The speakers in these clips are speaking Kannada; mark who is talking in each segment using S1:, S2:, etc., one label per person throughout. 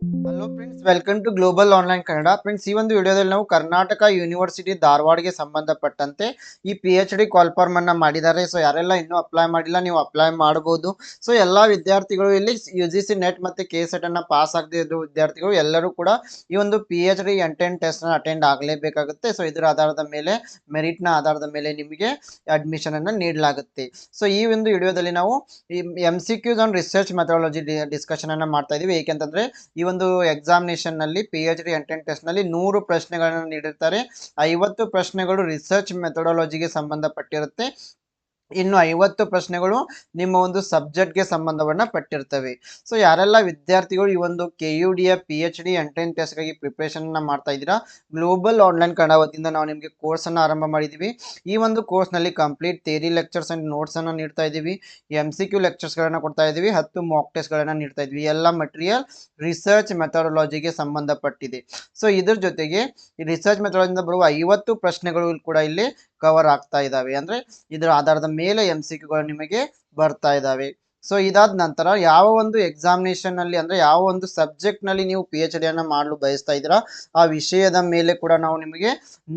S1: Hello friends welcome to global online Kannada friends ಈ ಒಂದು ವಿಡಿಯೋದಲ್ಲಿ ನಾವು ಕರ್ನಾಟಕ ಯೂನಿವರ್ಸಿಟಿ ಧಾರವಾಡಗೆ ಸಂಬಂಧಪಟ್ಟಂತೆ ಈ ಪಿ ಎಚ್ ಡಿ ಕಾಲ್ಫಾರ್ಮ್ ಅನ್ನ ಮಾಡಿದ್ದಾರೆ. ಸೊ ಯಾರೆಲ್ಲ ಇನ್ನೂ ಅಪ್ಲೈ ಮಾಡಿಲ್ಲ, ನೀವು ಅಪ್ಲೈ ಮಾಡಬಹುದು ಸೊ ಎಲ್ಲಾ ವಿದ್ಯಾರ್ಥಿಗಳು ಇಲ್ಲಿ ಯು ಜಿ ಸಿ ನೆಟ್ ಮತ್ತೆ ಕೆ ಸೆಟ್ ಅನ್ನ ಪಾಸ್ ಆಗದೆ ಇರೋ ವಿದ್ಯಾರ್ಥಿಗಳು ಎಲ್ಲರೂ ಕೂಡ ಈ ಒಂದು ಪಿ ಎಚ್ ಡಿ ಎಂಟೆನ್ ಟೆಸ್ಟ್ನ ಅಟೆಂಡ್ ಆಗಲೇಬೇಕಾಗುತ್ತೆ. ಸೊ ಇದರ ಆಧಾರದ ಮೇಲೆ ಮೆರಿಟ್ನ ಆಧಾರದ ಮೇಲೆ ನಿಮಗೆ ಅಡ್ಮಿಷನ್ ಅನ್ನ ನೀಡಲಾಗುತ್ತೆ. ಸೊ ಈ ಒಂದು ವಿಡಿಯೋದಲ್ಲಿ ನಾವು M C Qs on research methodology discussion ಅನ್ನ ಮಾಡ್ತಾ ಇದೀವಿ. ಏಕೆಂತಂದ್ರೆ, ಈ ಒಂದು ಎಕ್ಸಾಮಿನೇಷನ್ನಲ್ಲಿ ಪಿ ಎಚ್ ಡಿ ಎಂಟ್ರೆನ್ ಟೆಸ್ಟ್ನಲ್ಲಿ ನೂರು ಪ್ರಶ್ನೆಗಳನ್ನು ನೀಡಿರ್ತಾರೆ. ಐವತ್ತು ಪ್ರಶ್ನೆಗಳು ರಿಸರ್ಚ್ ಮೆಥಡಾಲಜಿಗೆ ಸಂಬಂಧಪಟ್ಟಿರುತ್ತೆ. ಇನ್ನು ಐವತ್ತು ಪ್ರಶ್ನೆಗಳು ನಿಮ್ಮ ಒಂದು ಸಬ್ಜೆಕ್ಟ್ಗೆ ಸಂಬಂಧವನ್ನ ಪಟ್ಟಿರ್ತವೆ. ಸೊ ಯಾರೆಲ್ಲ ವಿದ್ಯಾರ್ಥಿಗಳು ಈ ಒಂದು ಕೆ ಯು ಡಿಯ ಪಿ ಎಚ್ ಡಿ ಎಂಟೆನ್ ಟೆಸ್ಟ್ಗಾಗಿ ಪ್ರಿಪ್ರೇಷನ್ ಮಾಡ್ತಾ ಇದ್ದೀರಾ? ಗ್ಲೋಬಲ್ ಆನ್ಲೈನ್ ಕನ್ನಡ ವತಿಯಿಂದ ನಾವು ನಿಮಗೆ ಕೋರ್ಸನ್ನು ಆರಂಭ ಮಾಡಿದ್ದೀವಿ ಈ ಒಂದು ಕೋರ್ಸ್ನಲ್ಲಿ ಕಂಪ್ಲೀಟ್ ಥೇರಿ ಲೆಕ್ಚರ್ಸ್ ಆ್ಯಂಡ್ ನೋಟ್ಸನ್ನು ನೀಡ್ತಾ ಇದ್ದೀವಿ. ಎಂ ಸಿ ಕ್ಯೂ ಲೆಕ್ಚರ್ಸ್ಗಳನ್ನು ಕೊಡ್ತಾ ಇದ್ದೀವಿ. ಹತ್ತು ಮಾಕ್ ಟೆಸ್ಟ್ಗಳನ್ನು ನೀಡ್ತಾ ಇದ್ವಿ ಎಲ್ಲ ಮಟೀರಿಯಲ್ ರಿಸರ್ಚ್ ಮೆಥಡಾಲಜಿಗೆ ಸಂಬಂಧಪಟ್ಟಿದೆ. ಸೊ ಇದ್ರ ಜೊತೆಗೆ ರಿಸರ್ಚ್ ಮೆಥಡಾಲಜಿಯಿಂದ ಬರುವ ಐವತ್ತು ಪ್ರಶ್ನೆಗಳು ಕೂಡ ಇಲ್ಲಿ ಕವರ್ ಆಗ್ತಾ ಇದ್ದಾವೆ. ಅಂದ್ರೆ ಇದರ ಆಧಾರದ ಮೇಲೆ ಎಂ ಸಿ ಕ್ಯೂಗಳು ನಿಮಗೆ ಬರ್ತಾ ಇದ್ದಾವೆ. ಸೊ ಇದಾದ ನಂತರ ಯಾವ ಒಂದು ಎಕ್ಸಾಮಿನೇಷನ್ನಲ್ಲಿ ಅಂದ್ರೆ ಯಾವ ಒಂದು ಸಬ್ಜೆಕ್ಟ್ನಲ್ಲಿ ನೀವು ಪಿ ಎಚ್ ಡಿಯನ್ನ ಮಾಡಲು ಬಯಸ್ತಾ ಇದ್ದೀರಾ, ಆ ವಿಷಯದ ಮೇಲೆ ಕೂಡ ನಾವು ನಿಮಗೆ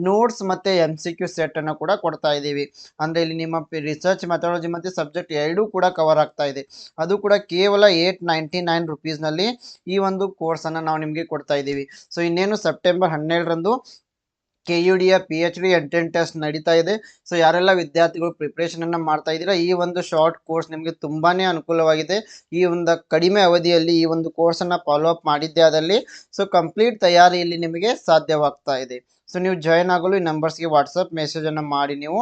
S1: ನೋಟ್ಸ್ ಮತ್ತೆ ಎಂ ಸಿ ಕ್ಯೂ ಸೆಟ್ ಅನ್ನು ಕೂಡ ಕೊಡ್ತಾ ಇದ್ದೀವಿ. ಅಂದ್ರೆ ಇಲ್ಲಿ ನಿಮ್ಮ ರಿಸರ್ಚ್ ಮೆಥಡಾಲಜಿ ಮತ್ತೆ ಸಬ್ಜೆಕ್ಟ್ ಎರಡೂ ಕೂಡ ಕವರ್ ಆಗ್ತಾ ಇದೆ. ಅದು ಕೂಡ ಕೇವಲ ಏಟ್ ನೈಂಟಿ ನೈನ್ ರುಪೀಸ್ನಲ್ಲಿ ಈ ಒಂದು ಕೋರ್ಸ್ ಅನ್ನ ನಾವು ನಿಮಗೆ ಕೊಡ್ತಾ ಇದ್ದೀವಿ. ಸೊ ಇನ್ನೇನು ಸೆಪ್ಟೆಂಬರ್ ಹನ್ನೆರಡರಂದು K U ಡಿಯ P H D entrance test ನಡೀತಾ ಇದೆ. ಸೊ ಯಾರೆಲ್ಲ ವಿದ್ಯಾರ್ಥಿಗಳು ಪ್ರಿಪ್ರೇಷನ್ ಅನ್ನ ಮಾಡ್ತಾ ಇದ್ದೀರಾ, ಈ ಒಂದು ಶಾರ್ಟ್ ಕೋರ್ಸ್ ನಿಮಗೆ ತುಂಬಾನೇ ಅನುಕೂಲವಾಗಿದೆ. ಈ ಒಂದು ಕಡಿಮೆ ಅವಧಿಯಲ್ಲಿ ಈ ಒಂದು ಕೋರ್ಸ್ ಅನ್ನ ಫಾಲೋ ಅಪ್ ಮಾಡಿದ್ದೆ ಆದಲ್ಲಿ ಸೊ ಕಂಪ್ಲೀಟ್ ತಯಾರಿಯಲ್ಲಿ ನಿಮಗೆ ಸಾಧ್ಯವಾಗ್ತಾ ಇದೆ. ಸೊ ನೀವು ಜಾಯ್ನ್ ಆಗಲು ಈ ನಂಬರ್ಸ್ಗೆ ವಾಟ್ಸಪ್ ಮೆಸೇಜ್ ಅನ್ನ ಮಾಡಿ, ನೀವು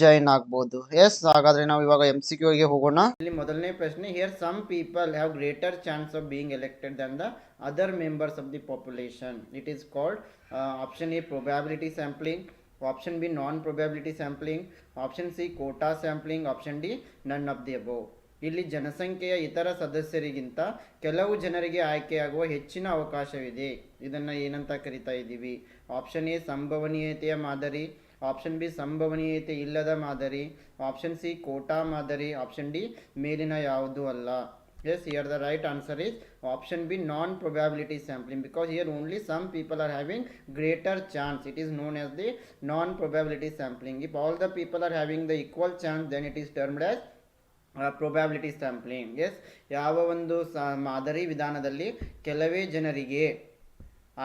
S1: ಜಾಯ್ನ್ ಆಗ್ಬೋದು. ಎಸ್ ಹಾಗಾದ್ರೆ ನಾವು ಇವಾಗ ಎಂ ಸಿ ಕ್ಯೂಗೆ ಹೋಗೋಣ. ಇಲ್ಲಿ ಮೊದಲನೇ ಪ್ರಶ್ನೆ here some people have greater chance of being elected than the other members of the population it is called option A probability sampling option B non probability sampling option C quota sampling option D none of the above ಇಲ್ಲಿ ಜನಸಂಖ್ಯೆಯ ಇತರ ಸದಸ್ಯರಿಗಿಂತ ಕೆಲವು ಜನರಿಗೆ ಆಯ್ಕೆಯಾಗುವ ಹೆಚ್ಚಿನ ಅವಕಾಶವಿದೆ. ಇದನ್ನು ಏನಂತ ಕರಿತಾ ಇದ್ದೀವಿ? ಆಪ್ಷನ್ ಎ ಸಂಭವನೀಯತೆಯ ಮಾದರಿ ಆಪ್ಷನ್ ಬಿ ಸಂಭವನೀಯತೆ ಇಲ್ಲದ ಮಾದರಿ ಆಪ್ಷನ್ ಸಿ ಕೋಟಾ ಮಾದರಿ ಆಪ್ಷನ್ ಡಿ ಮೇಲಿನ ಯಾವುದೂ ಅಲ್ಲ. Yes here the right answer is option B non probability sampling because here only some people are having greater chance it is known as the non probability sampling if all the people are having the equal chance then it is termed as probability sampling yes ಯಾವ ಒಂದು ಸ, ಮಾದರಿ ವಿಧಾನದಲ್ಲಿ ಕೆಲವೇ ಜನರಿಗೆ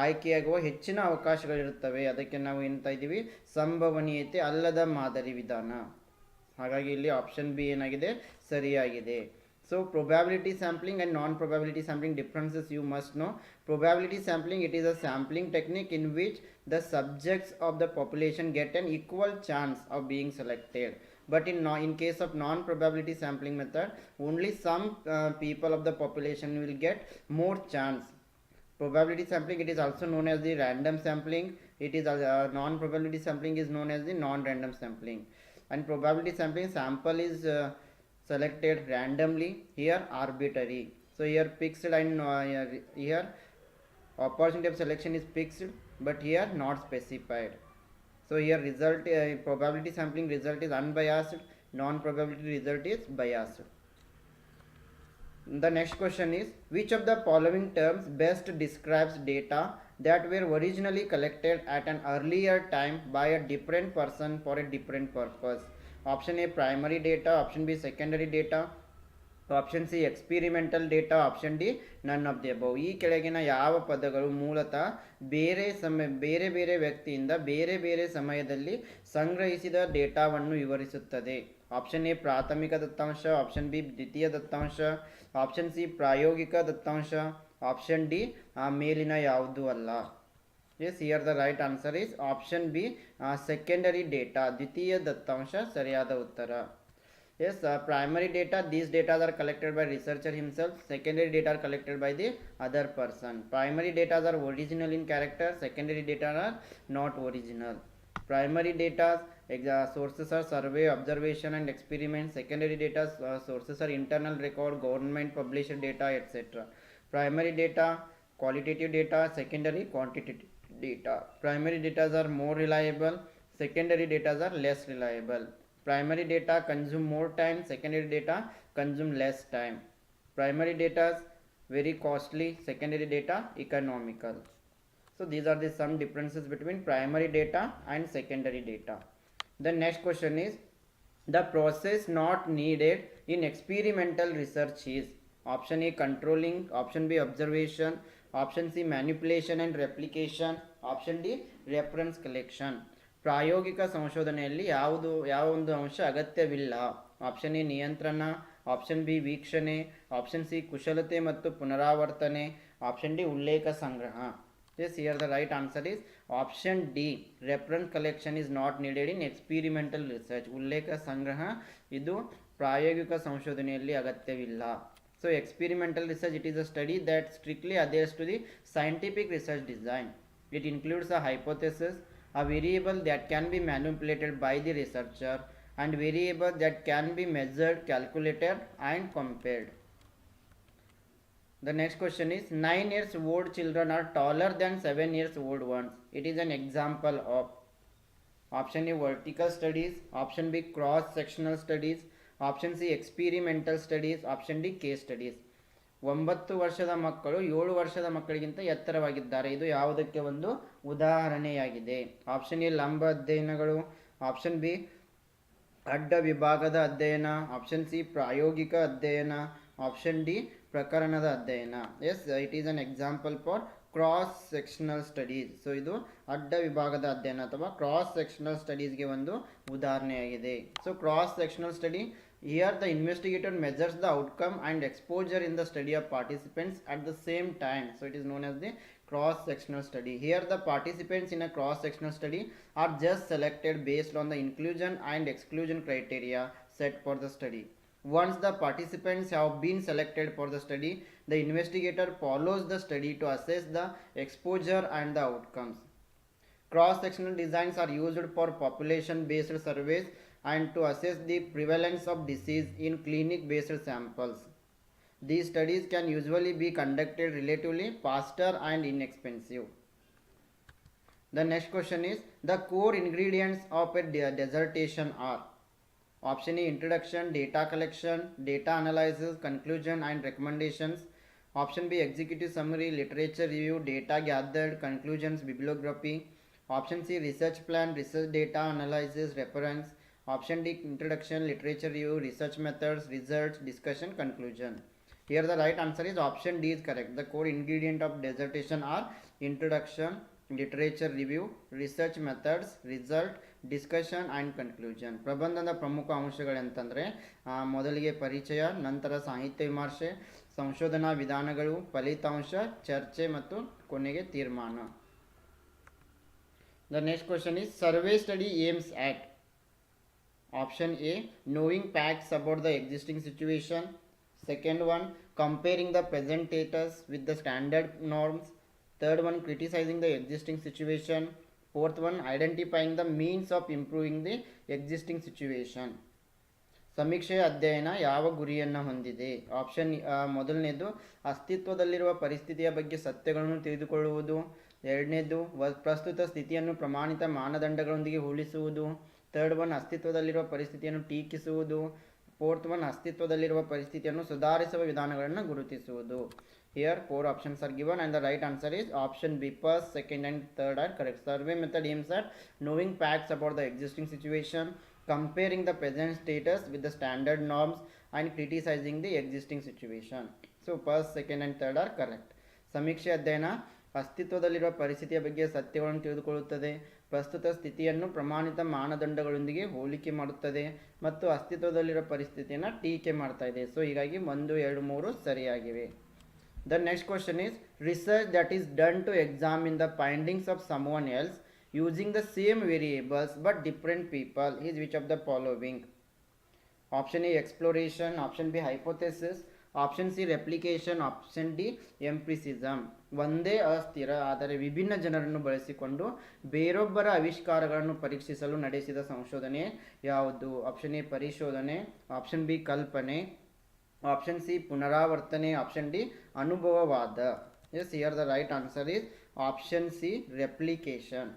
S1: ಆಯ್ಕೆಯಾಗುವ ಹೆಚ್ಚಿನ ಅವಕಾಶಗಳಿರುತ್ತವೆ, ಅದಕ್ಕೆ ನಾವು ಏನಂತ ಇದ್ದೀವಿ, ಸಂಭವನೀಯತೆ ಅಲ್ಲದ ಮಾದರಿ ವಿಧಾನ. ಹಾಗಾಗಿ ಇಲ್ಲಿ ಆಪ್ಷನ್ ಬಿ ಏನಾಗಿದೆ? ಸರಿಯಾಗಿದೆ. So probability sampling and non probability sampling differences you must know probability sampling it is a sampling technique in which the subjects of the population get an equal chance of being selected. But in no, in case of non probability sampling method only some uh, people of the population will get more chance. Probability sampling it is also known as the random sampling. It is uh, non probability sampling is known as the non random sampling. And probability sampling sample is uh, selected randomly here arbitrary. So here fixed and uh, here opportunity of selection is fixed but here not specified so here result uh, probability sampling result is unbiased non probability result is biased. The next question is which of the following terms best describes data that were originally collected at an earlier time by a different person for a different purpose? Option a primary data. Option b secondary data option C experimental data option D none of the above ಈ ಕೆಳಗಿನ ಯಾವ ಪದಗಳು ಮೂಲತಃ ಬೇರೆ ಸಮಯ, ಬೇರೆ ಬೇರೆ ವ್ಯಕ್ತಿಯಿಂದ ಬೇರೆ ಬೇರೆ ಸಮಯದಲ್ಲಿ ಸಂಗ್ರಹಿಸಿದ ಡೇಟಾವನ್ನು ವಿವರಿಸುತ್ತದೆ. ಆಪ್ಷನ್ ಎ ಪ್ರಾಥಮಿಕ ದತ್ತಾಂಶ. ಆಪ್ಷನ್ ಬಿ ದ್ವಿತೀಯ ದತ್ತಾಂಶ. ಆಪ್ಷನ್ ಸಿ ಪ್ರಾಯೋಗಿಕ ದತ್ತಾಂಶ. ಆಪ್ಷನ್ ಡಿ ಆ ಮೇಲಿನ ಯಾವುದೂ ಅಲ್ಲ. Yes here the right answer is option B secondary data ದ್ವಿತೀಯ ದತ್ತಾಂಶ, ಸರಿಯಾದ ಉತ್ತರ. Yes uh, primary data these data are collected by researcher himself. Secondary data are collected by the other person. Primary data are original in character. Secondary data are not original. Primary data exa- sources are survey observation and experiment. Secondary data uh, sources are internal record government published data etc primary data qualitative data secondary quantitative data. Primary data are more reliable. Secondary data are less reliable primary data consume more time secondary data consume less time. Primary data is
S2: very costly secondary data economical. So these are the some differences between primary data and secondary data. The next question is the process not needed in experimental research is option a controlling option b observation option c manipulation and replication option d reference collection ಪ್ರಾಯೋಗಿಕ ಸಂಶೋಧನೆಯಲ್ಲಿ ಯಾವುದು ಯಾವ ಒಂದು ಅಂಶ ಅಗತ್ಯವಿಲ್ಲ. ಆಪ್ಷನ್ ಎ ನಿಯಂತ್ರಣ ಆಪ್ಷನ್ ಬಿ ವೀಕ್ಷಣೆ ಆಪ್ಷನ್ ಸಿ ಕುಶಲತೆ ಮತ್ತು ಪುನರಾವರ್ತನೆ ಆಪ್ಷನ್ ಡಿ ಉಲ್ಲೇಖ ಸಂಗ್ರಹ. Yes here the right answer is option D reference collection is not needed in experimental research ಉಲ್ಲೇಖ ಸಂಗ್ರಹ ಇದು ಪ್ರಾಯೋಗಿಕ ಸಂಶೋಧನೆಯಲ್ಲಿ ಅಗತ್ಯವಿಲ್ಲ. So experimental research it is a study that strictly adheres to the scientific research design it includes a hypothesis, a variable that can be manipulated by the researcher, and variable that can be measured, calculated, and compared. The next question is 9 years old children are taller than 7 years old ones. It is an example of option A vertical studies, option B cross sectional studies, option C experimental studies, option D case studies. ಒಂಬತ್ತು ವರ್ಷದ ಮಕ್ಕಳು ಏಳು ವರ್ಷದ ಮಕ್ಕಳಿಗಿಂತ ಎತ್ತರವಾಗಿದ್ದಾರೆ. ಇದು ಯಾವುದಕ್ಕೆ ಒಂದು ಉದಾಹರಣೆಯಾಗಿದೆ? ಆಪ್ಷನ್ ಎ ಲಂಬ ಅಧ್ಯಯನಗಳು ಆಪ್ಷನ್ ಬಿ ಅಡ್ಡ ವಿಭಾಗದ ಅಧ್ಯಯನ ಆಪ್ಷನ್ ಸಿ ಪ್ರಾಯೋಗಿಕ ಅಧ್ಯಯನ ಆಪ್ಷನ್ ಡಿ ಪ್ರಕರಣದ ಅಧ್ಯಯನ. Yes it is an example for cross sectional studies so ಇದು ಅಡ್ಡ ವಿಭಾಗದ ಅಧ್ಯಯನ ಅಥವಾ ಕ್ರಾಸ್ ಸೆಕ್ಷನಲ್ ಸ್ಟಡೀಸ್ಗೆ ಒಂದು ಉದಾಹರಣೆಯಾಗಿದೆ. So cross sectional study Here the investigator measures the outcome and exposure in the study of participants at the same time. So it is known as the cross-sectional study. Here the participants in a cross-sectional study are just selected based on the inclusion and exclusion criteria set for the study. Once the participants have been selected for the study, the investigator follows the study to assess the exposure and the outcomes. Cross-sectional designs are used for population-based surveys and to assess the prevalence of disease in clinic based samples these studies can usually be conducted relatively faster and inexpensive. The next question is the core ingredients of a dissertation are option A introduction, data collection, data analysis, conclusion and recommendations. Option B executive summary, literature review, data gathered, conclusions, bibliography. Option C research plan, research data analysis, reference. Option D introduction literature review research methods results discussion conclusion here the right answer is option D is correct the core ingredient of dissertation are introduction literature review research methods result discussion and conclusion ಪ್ರಬಂಧದ ಪ್ರಮುಖ ಅಂಶಗಳೆಂತಂದರೆ ಮೊದಲಿಗೆ ಪರಿಚಯ ನಂತರ ಸಾಹಿತ್ಯ ವಿಮರ್ಶೆ ಸಂಶೋಧನಾ ವಿಧಾನಗಳು ಫಲಿತಾಂಶ ಚರ್ಚೆ ಮತ್ತು ಕೊನೆಗೆ ತೀರ್ಮಾನ the next question is survey study aims at Option A knowing facts about the existing situation. Second one comparing the present status with the standard norms. Third one criticizing the existing situation. Fourth one identifying the means of improving the existing situation. ಸಮೀಕ್ಷೆಯ ಅಧ್ಯಯನ ಯಾವ ಗುರಿಯನ್ನು ಹೊಂದಿದೆ ಆಪ್ಷನ್ ಮೊದಲನೇದು ಅಸ್ತಿತ್ವದಲ್ಲಿರುವ ಪರಿಸ್ಥಿತಿಯ ಬಗ್ಗೆ ಸತ್ಯಗಳನ್ನು ತಿಳಿದುಕೊಳ್ಳುವುದು ಎರಡನೇದು ಪ್ರಸ್ತುತ ಸ್ಥಿತಿಯನ್ನು ಪ್ರಮಾಣಿತ ಮಾನದಂಡಗಳೊಂದಿಗೆ ಹೋಲಿಸುವುದು ಥರ್ಡ್ ಒನ್ ಅಸ್ತಿತ್ವದಲ್ಲಿರುವ ಪರಿಸ್ಥಿತಿಯನ್ನು ಟೀಕಿಸುವುದು, ಫೋರ್ತ್ ಒನ್ ಅಸ್ತಿತ್ವದಲ್ಲಿರುವ ಪರಿಸ್ಥಿತಿಯನ್ನು ಸುಧಾರಿಸುವ ವಿಧಾನಗಳನ್ನು ಗುರುತಿಸುವುದು. Here four options are given and the right answer is option B first second and third are correct survey method aims at knowing facts about the existing situation comparing the present status with the standard norms and criticising the existing situation so first second and third are correct ಸಮೀಕ್ಷೆ ಅಧ್ಯಯನ ಅಸ್ತಿತ್ವದಲ್ಲಿರುವ ಪರಿಸ್ಥಿತಿಯ ಬಗ್ಗೆ ಸತ್ಯಗಳನ್ನು ತಿಳಿದುಕೊಳ್ಳುತ್ತದೆ. ಪ್ರಸ್ತುತ ಸ್ಥಿತಿಯನ್ನು ಪ್ರಮಾಣಿತ ಮಾನದಂಡಗಳೊಂದಿಗೆ ಹೋಲಿಕೆ ಮಾಡುತ್ತದೆ ಮತ್ತು ಅಸ್ತಿತ್ವದಲ್ಲಿರೋ ಪರಿಸ್ಥಿತಿಯನ್ನು ಟೀಕೆ ಮಾಡ್ತಾ ಇದೆ. ಸೊ ಹೀಗಾಗಿ ಒಂದು, ಎರಡು, ಮೂರು ಸರಿಯಾಗಿವೆ. The next question is research that is done to examine the findings of someone else using the same variables but different people is which of the following option A exploration option B hypothesis option C replication option D empiricism ಒಂದೇ ಅಸ್ಥಿರ, ಆದರೆ ವಿಭಿನ್ನ ಜನರನ್ನು ಬಳಸಿಕೊಂಡು ಬೇರೊಬ್ಬರ ಆವಿಷ್ಕಾರಗಳನ್ನು ಪರೀಕ್ಷಿಸಲು ನಡೆಸಿದ ಸಂಶೋಧನೆ ಯಾವುದು? ಆಪ್ಷನ್ ಎ ಪರಿಶೋಧನೆ. ಆಪ್ಷನ್ ಬಿ ಕಲ್ಪನೆ. ಆಪ್ಷನ್ ಸಿ ಪುನರಾವರ್ತನೆ. Option D ಅನುಭವವಾದ. Yes here the right answer is option C replication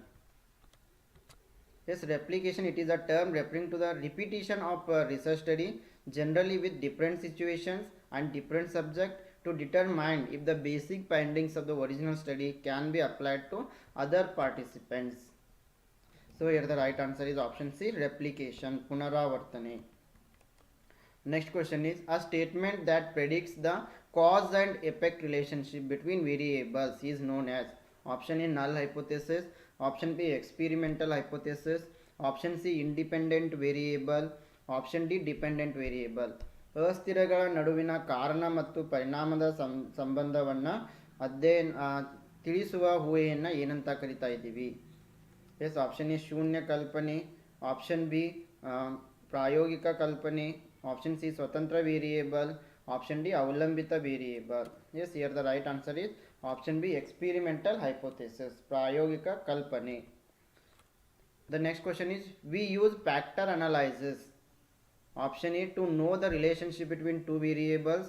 S2: yes replication it is a term referring to the repetition of research study generally with different situations and different subject. To determine if the basic findings of the original study can be applied to other participants. So here the right answer is option C replication punaravartane. Next question is a statement that predicts the cause and effect relationship between variables is known as option A null hypothesis, option B experimental hypothesis, option C independent variable, option D dependent variable. ಅಸ್ಥಿರಗಳ ನಡುವಿನ ಕಾರಣ ಮತ್ತು ಪರಿಣಾಮದ ಸಂ, ಸಂಬಂಧವನ್ನು ಅಧ್ಯಯನ ತಿಳಿಸುವ ಊಹೆಯನ್ನು ಏನಂತ ಕರಿತಾ ಇದ್ದೀವಿ. ಎಸ್, ಆಪ್ಷನ್ ಎ ಶೂನ್ಯ ಕಲ್ಪನೆ, ಆಪ್ಷನ್ ಬಿ ಪ್ರಾಯೋಗಿಕ ಕಲ್ಪನೆ, ಆಪ್ಷನ್ ಸಿ ಸ್ವತಂತ್ರ ವೇರಿಯೇಬಲ್, ಆಪ್ಷನ್ ಡಿ ಅವಲಂಬಿತ variable. Yes here the right answer is option B experimental hypothesis, ಪ್ರಾಯೋಗಿಕ ಕಲ್ಪನೆ. The next question is we use factor analysis. Option A to know the relationship between two variables.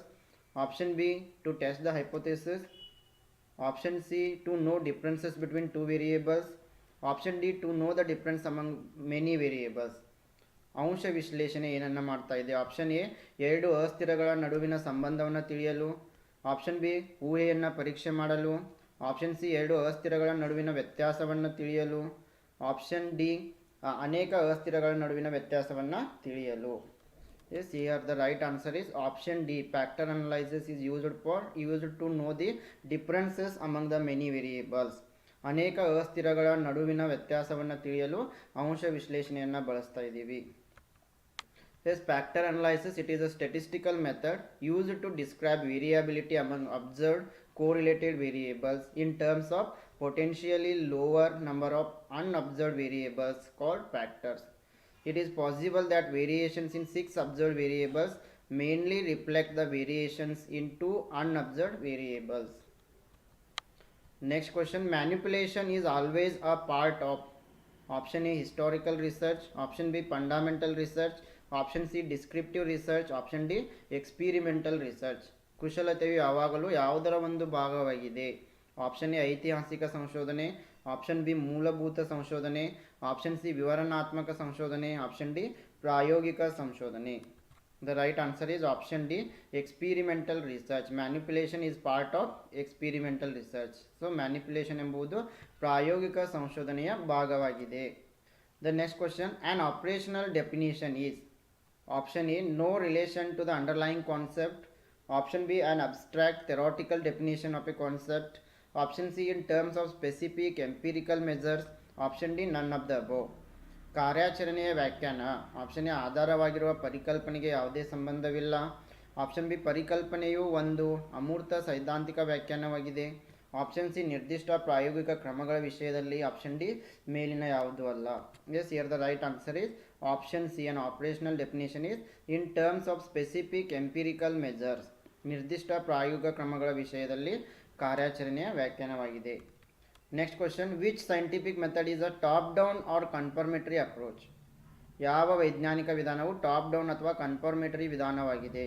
S2: Option B to test the hypothesis. Option C to know differences between two variables. Option D to know the difference among many variables. ಅಂಶ ವಿಶ್ಲೇಷಣೆ ಏನನ್ನ ಮಾಡ್ತಾ ಇದೆ ಆಪ್ಷನ್ ಎ ಎರಡು ಅಸ್ಥಿರಗಳ ನಡುವಿನ ಸಂಬಂಧವನ್ನು ತಿಳಿಯಲು ಆಪ್ಷನ್ ಬಿ ಊಹೆಯನ್ನು ಪರೀಕ್ಷೆ ಮಾಡಲು ಆಪ್ಷನ್ ಸಿ ಎರಡು ಅಸ್ಥಿರಗಳ ನಡುವಿನ ವ್ಯತ್ಯಾಸವನ್ನು ತಿಳಿಯಲು ಆಪ್ಷನ್ ಡಿ ಅನೇಕ ಅಸ್ಥಿರಗಳ ನಡುವಿನ ವ್ಯತ್ಯಾಸವನ್ನು ತಿಳಿಯಲು Yes, here the right answer is option D. Factor analysis is used for used to know the differences among the many variables. ಅನೇಕ ಅಸ್ಥಿರಗಳ ನಡುವಿನ ವ್ಯತ್ಯಾಸವನ್ನು ತಿಳಿಯಲು ಅಂಶ ವಿಶ್ಲೇಷಣೆಯನ್ನು ಬಳಸ್ತಾ ಇದ್ದೀವಿ yes factor analysis it is a statistical method used to describe variability among observed correlated variables in terms of potentially lower number of unobserved variables called factors. It is possible that variations in six observed variables mainly reflect the variations in two unobserved variables. Next question manipulation is always a part of option A historical research, option B fundamental research, option C descriptive research, option D experimental research. ಕುಶಲತೆಯು ಯಾವಾಗಲೂ ಯಾವುದರ ಒಂದು ಭಾಗವಾಗಿದೆ ಆಪ್ಷನ್ ಎ ಐತಿಹಾಸಿಕ ಸಂಶೋಧನೆ ಆಪ್ಷನ್ ಬಿ ಮೂಲಭೂತ ಸಂಶೋಧನೆ ಆಪ್ಷನ್ ಸಿ ವಿವರಣಾತ್ಮಕ ಸಂಶೋಧನೆ ಆಪ್ಷನ್ ಡಿ ಪ್ರಾಯೋಗಿಕ ಸಂಶೋಧನೆ the right answer is option D experimental research manipulation is part of experimental research so manipulation ಎಂಬುದು ಪ್ರಾಯೋಗಿಕ ಸಂಶೋಧನೆಯ ಭಾಗವಾಗಿದೆ the next question an operational definition is option A no relation to the underlying concept Option B, an abstract theoretical definition of a concept. Option C, in terms of specific empirical measures. Option D none of the above. ಕಾರ್ಯಾಚರಣೆಯ ವ್ಯಾಖ್ಯಾನ ಆಪ್ಷನ್ ಎ ಆಧಾರವಾಗಿರುವ ಪರಿಕಲ್ಪನೆಗೆ ಯಾವುದೇ ಸಂಬಂಧವಿಲ್ಲ ಆಪ್ಷನ್ ಬಿ ಪರಿಕಲ್ಪನೆಯು ಒಂದು ಅಮೂರ್ತ ಸೈದ್ಧಾಂತಿಕ ವ್ಯಾಖ್ಯಾನವಾಗಿದೆ ಆಪ್ಷನ್ ಸಿ ನಿರ್ದಿಷ್ಟ ಪ್ರಾಯೋಗಿಕ ಕ್ರಮಗಳ ವಿಷಯದಲ್ಲಿ ಆಪ್ಷನ್ ಡಿ ಮೇಲಿನ ಯಾವುದೂ ಅಲ್ಲ yes here the right answer is option C an operational definition is in terms of specific empirical measures ನಿರ್ದಿಷ್ಟ ಪ್ರಾಯೋಗಿಕ ಕ್ರಮಗಳ ವಿಷಯದಲ್ಲಿ ಕಾರ್ಯಾಚರಣೆಯ ವ್ಯಾಖ್ಯಾನವಾಗಿದೆ next question which scientific method is a top down or confirmatory approach ಯಾವ ವೈಜ್ಞಾನಿಕ ವಿಧಾನವು ಟಾಪ್ ಡೌನ್ ಅಥವಾ ಕನ್ಫರ್ಮೇಟರಿ ವಿಧಾನವಾಗಿದೆ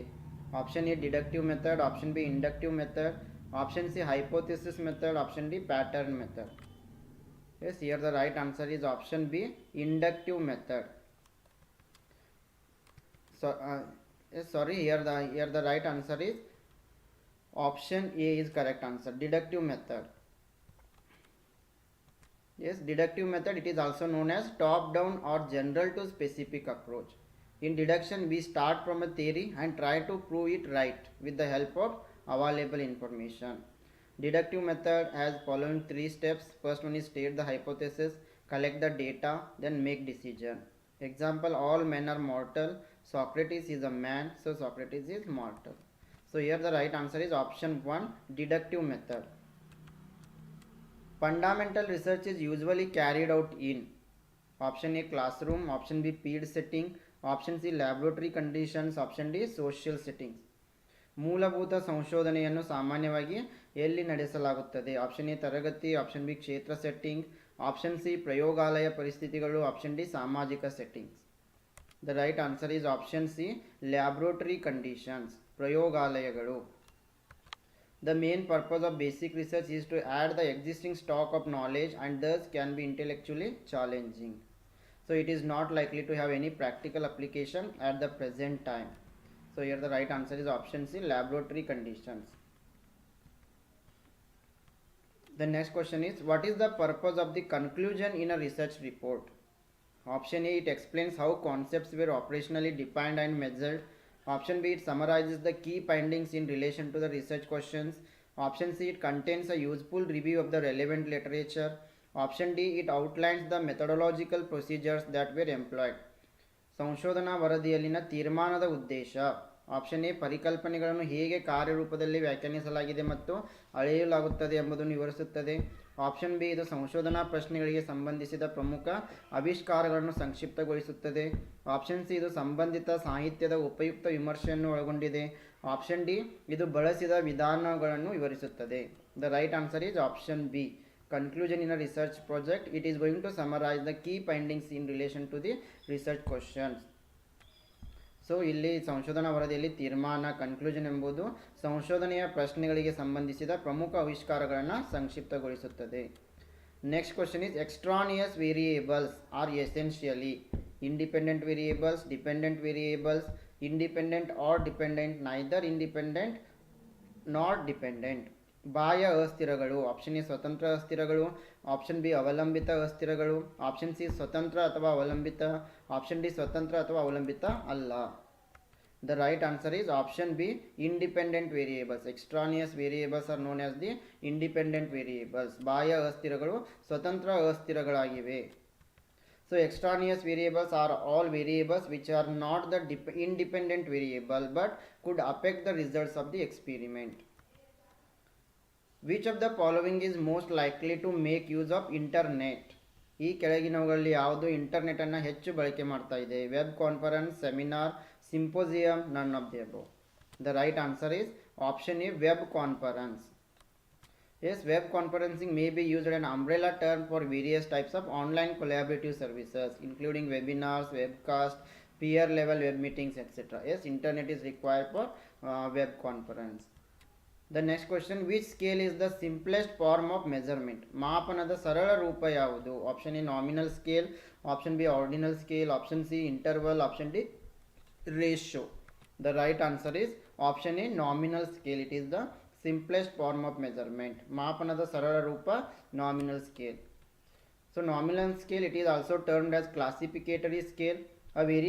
S2: option A deductive method option B inductive method option C hypothesis method option D pattern method yes here the right answer is option B inductive method so yes, sorry here the here the right answer is option a is correct answer. Deductive method. Yes deductive method it is also known as top down or general to specific approach. In deduction we start from a theory and try to prove it right with the help of available information. Deductive method has following three steps. First one is state the hypothesis collect the data then make decision. Example all men are mortal. Socrates is a man, so Socrates is mortal. So here the right answer is option 1 deductive method. Fundamental research is usually carried out in option A classroom, option B field setting, option C laboratory conditions, option D social settings. ಮೂಲಭೂತ ಸಂಶೋಧನೆಯನ್ನು ಸಾಮಾನ್ಯವಾಗಿ ಎಲ್ಲಿ ನಡೆಸಲಾಗುತ್ತದೆ ಆಪ್ಷನ್ ಎ ತರಗತಿ ಆಪ್ಷನ್ ಬಿ ಕ್ಷೇತ್ರ ಸೆಟ್ಟಿಂಗ್ ಆಪ್ಷನ್ ಸಿ ಪ್ರಯೋಗಾಲಯ ಪರಿಸ್ಥಿತಿಗಳು ಆಪ್ಷನ್ ಡಿ ಸಾಮಾಜಿಕ settings the right answer is option C laboratory conditions ಪ್ರಯೋಗಾಲಯಗಳು the main purpose of basic research is to add the existing stock of knowledge and thus can be intellectually challenging so it is not likely to have any practical application at the present time so here the right answer is option C laboratory conditions The next question is What is the purpose of the conclusion in a research report? Option A It explains how concepts were operationally defined and measured. Option B It summarizes the key findings in relation to the research questions. Option C It contains a useful review of the relevant literature. Option D It outlines the methodological procedures that were employed. ಸಂಶೋಧನಾ ವರದಿಯಲ್ಲಿನ ತೀರ್ಮಾನದ ಉದ್ದೇಶ ಆಪ್ಷನ್ ಎ ಪರಿಕಲ್ಪನೆಗಳನ್ನು ಹೇಗೆ ಕಾರ್ಯರೂಪದಲ್ಲಿ ವ್ಯಾಖ್ಯಾನಿಸಲಾಗಿದೆ ಮತ್ತು ಅಳೆಯಲಾಗುತ್ತದೆ ಎಂಬುದನ್ನು ವಿವರಿಸುತ್ತದೆ. ಆಪ್ಷನ್ ಬಿ ಇದು ಸಂಶೋಧನಾ ಪ್ರಶ್ನೆಗಳಿಗೆ ಸಂಬಂಧಿಸಿದ ಪ್ರಮುಖ ಆವಿಷ್ಕಾರಗಳನ್ನು ಸಂಕ್ಷಿಪ್ತಗೊಳಿಸುತ್ತದೆ. ಆಪ್ಷನ್ ಸಿ ಇದು ಸಂಬಂಧಿತ ಸಾಹಿತ್ಯದ ಉಪಯುಕ್ತ ವಿಮರ್ಶೆಯನ್ನು ಒಳಗೊಂಡಿದೆ. ಆಪ್ಷನ್ ಡಿ ಇದು ಬಳಸಿದ ವಿಧಾನಗಳನ್ನು ವಿವರಿಸುತ್ತದೆ. The right answer is option B conclusion in a research project it is going to summarize the key findings in relation to the research questions. So ಇಲ್ಲಿ ಸಂಶೋಧನಾ ವರದಿಯಲ್ಲಿ ತೀರ್ಮಾನ ಕನ್ಕ್ಲೂಷನ್ ಎಂಬುದು ಸಂಶೋಧನೆಯ ಪ್ರಶ್ನೆಗಳಿಗೆ ಸಂಬಂಧಿಸಿದ ಪ್ರಮುಖ ಆವಿಷ್ಕಾರಗಳನ್ನು ಸಂಕ್ಷಿಪ್ತಗೊಳಿಸುತ್ತದೆ. Next question is extraneous variables are essentially independent variables dependent variables independent or dependent neither independent not dependent ಬಾಹ್ಯ ಅಸ್ಥಿರಗಳು ಆಪ್ಷನ್ ಎ ಸ್ವತಂತ್ರ ಅಸ್ಥಿರಗಳು ಆಪ್ಷನ್ ಬಿ ಅವಲಂಬಿತ ಅಸ್ಥಿರಗಳು ಆಪ್ಷನ್ ಸಿ ಸ್ವತಂತ್ರ ಅಥವಾ ಅವಲಂಬಿತ ಆಪ್ಷನ್ ಡಿ ಸ್ವತಂತ್ರ ಅಥವಾ ಅವಲಂಬಿತ ಅಲ್ಲ. The right answer is option B independent variables extraneous variables are known as the independent variables ಬಾಹ್ಯ ಅಸ್ಥಿರಗಳು ಸ್ವತಂತ್ರ ಅಸ್ಥಿರಗಳಾಗಿವೆ. So extraneous variables are all variables which are not the dep- independent variable but could affect the results of the experiment. Which of the following is most likely to make use of internet ಈ ಕೆಳಗಿನವುಗಳಲ್ಲಿ ಯಾವುದು ಇಂಟರ್ನೆಟನ್ನು ಹೆಚ್ಚು ಬಳಕೆ ಮಾಡ್ತಾ ಇದೆ? Web conference seminar Symposium none of the above the right answer is option A web conference Yes, web conferencing may be used as an umbrella term for various types of online collaborative services, including webinars, webcast, peer level web meetings, etc. Yes, internet is required for uh, web conference. The next question which scale is the simplest form of measurement? ಮಾಪನದ ಸರಳ ರೂಪ ಯಾವುದು option A nominal scale option B ordinal scale option C interval option D ratio the right answer is option A nominal scale it is the simplest form of measurement ಮಾಪನದ ಸರಳ ರೂಪ nominal scale so nominal scale it is also termed as classificatory scale a very